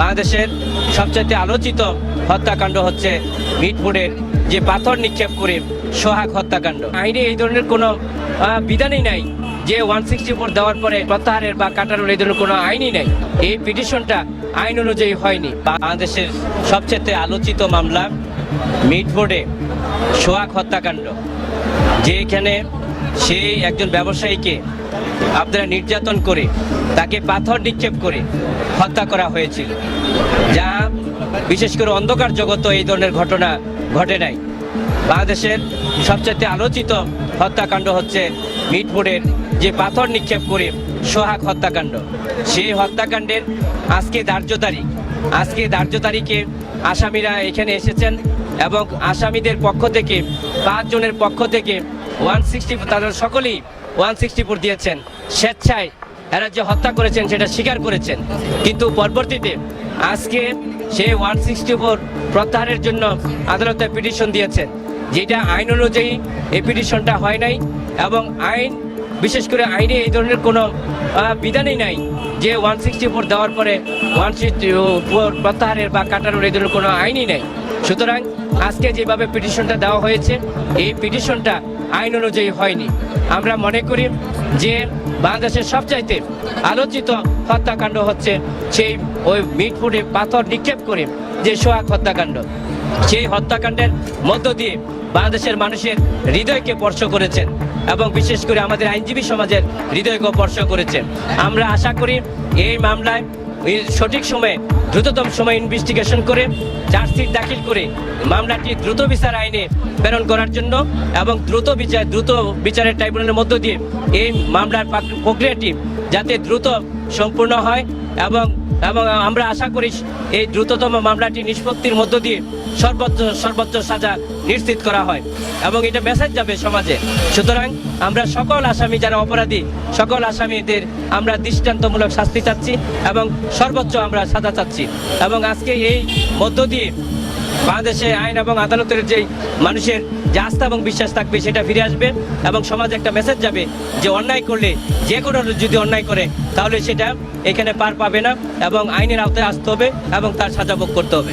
বাংলাদেশের সবচেয়ে আলোচিত হত্যাকাণ্ড হচ্ছে মিটফুডের যে পাথর নিক্ষেপ করে সোহাগ হত্যাকাণ্ড। আইনে এই ধরনের কোনো বিধানই নাই যে ওয়ান সিক্সটি ফোর দেওয়ার পরে প্রত্যাহারের বা কাটানোর এই ধরনের কোনো আইনই নাই। এই পিটিশনটা আইন অনুযায়ী হয়নি। বাংলাদেশের সবচেয়ে আলোচিত মামলা মিটফুডে সোহাগ হত্যাকাণ্ড। যে এখানে সেই একজন ব্যবসায়ীকে আপনারা নির্যাতন করে, তাকে পাথর নিক্ষেপ করে হত্যা করা হয়েছিল। যা বিশেষ করে অন্ধকার জগত এই ধরনের ঘটনা ঘটে নাই। বাংলাদেশের সবচেয়ে আলোচিত হত্যাকাণ্ড হচ্ছে মিটফুডের যে পাথর নিক্ষেপ করে সোহাগ হত্যাকাণ্ড। সেই হত্যাকাণ্ডের আজকে ধার্য তারিখ। আজকে ধার্য তারিখে আসামিরা এখানে এসেছেন এবং আসামিদের পক্ষ থেকে, পাঁচজনের পক্ষ থেকে, ওয়ান সিক্সটি, তাদের সকলেই ওয়ান সিক্সটি ফোর দিয়েছেন। স্বেচ্ছায় এরা যে হত্যা করেছেন, সেটা স্বীকার করেছেন। কিন্তু পরবর্তীতে আজকে সে ওয়ান সিক্সটি ফোর প্রত্যাহারের জন্য আদালতে পিটিশন দিয়েছেন, যেটা আইন অনুযায়ী এই পিটিশনটা হয় নাই এবং আইন, বিশেষ করে আইনে এই ধরনের কোনো বিধানই নাই যে ওয়ান সিক্সটি ফোর দেওয়ার পরে ওয়ান সিক্সটি ফোর প্রত্যাহারের বা কাটানোর এই ধরনের কোনো আইনই নেই। সুতরাং আজকে যেভাবে পিটিশনটা দেওয়া হয়েছে, এই পিটিশনটা আইন অনুযায়ী হয়নি। আমরা মনে করি যে বাংলাদেশের সবচাইতে আলোচিত হত্যাকাণ্ড হচ্ছে সেই ওই মিটফুডে পাথর নিক্ষেপ করে যে সোহাগ হত্যাকাণ্ড। সেই হত্যাকাণ্ডের মধ্য দিয়ে বাংলাদেশের মানুষের হৃদয়কে স্পর্শ করেছেন এবং বিশেষ করে আমাদের আইনজীবী সমাজের হৃদয়কে স্পর্শ করেছেন। আমরা আশা করি এই মামলায় সঠিক সময়ে, দ্রুততম সময় ইনভেস্টিগেশন করে চার্জশিট দাখিল করে মামলাটি দ্রুত বিচার আইনে প্রেরণ করার জন্য এবং দ্রুত বিচার, দ্রুত বিচারের ট্রাইব্যুনালের মধ্য দিয়ে এই মামলার প্রক্রিয়াটি যাতে দ্রুত সম্পূর্ণ হয় এবং এবং আমরা আশা করি এই দ্রুততম মামলাটি নিষ্পত্তির মধ্য দিয়ে সর্বোচ্চ সর্বোচ্চ সাজা নিশ্চিত করা হয়। এবং এটা মেসেজ যাবে সমাজে। সুতরাং আমরা সকল আসামি যারা অপরাধী, সকল আসামিদের আমরা দৃষ্টান্তমূলক শাস্তি চাচ্ছি এবং সর্বোচ্চ আমরা সাজা চাচ্ছি। এবং আজকে এই মধ্য দিয়ে বাংলাদেশে আইন এবং আদালতের যে মানুষের যে আস্থা এবং বিশ্বাস থাকবে সেটা ফিরে আসবে এবং সমাজে একটা মেসেজ যাবে যে অন্যায় করলে যে কোনো যদি অন্যায় করে, তাহলে সেটা এখানে পার পাবে না এবং আইনের আওতায় আসতে হবে এবং তার সাজা ভোগ করতে হবে।